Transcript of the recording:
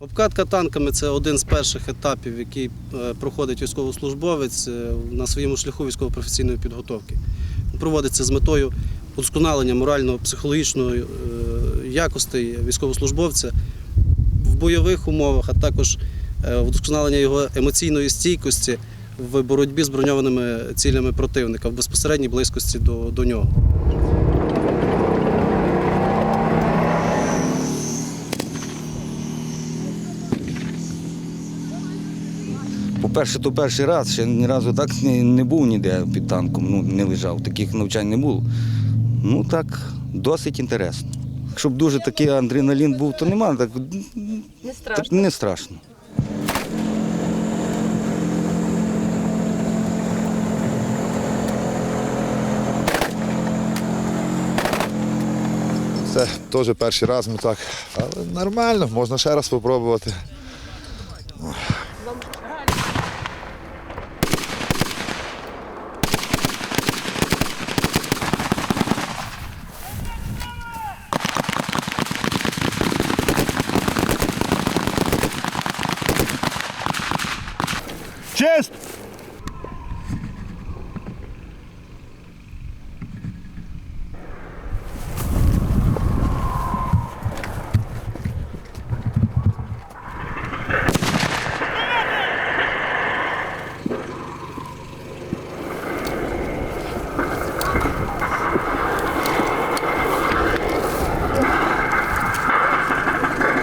Обкатка танками це один з перших етапів, який е, проходить військовослужбовець е, на своєму шляху військово-професійної підготовки. Проводиться з метою удосконалення морально-психологічної е, якостей військовослужбовця в бойових умовах, а також вдосконалення його емоційної стійкості в боротьбі з броньованими цілями противника в безпосередній близькості до, до нього. По-перше, то перший раз, ще ні разу так не, не був ніде під танком, ну не лежав, таких навчань не було. Ну так, досить інтересно. Щоб дуже такий адреналін був, то нема, так, Не так страшно. не страшно. Це теж перший раз ми так. Але нормально, можна ще раз спробувати. нам грали. Честь!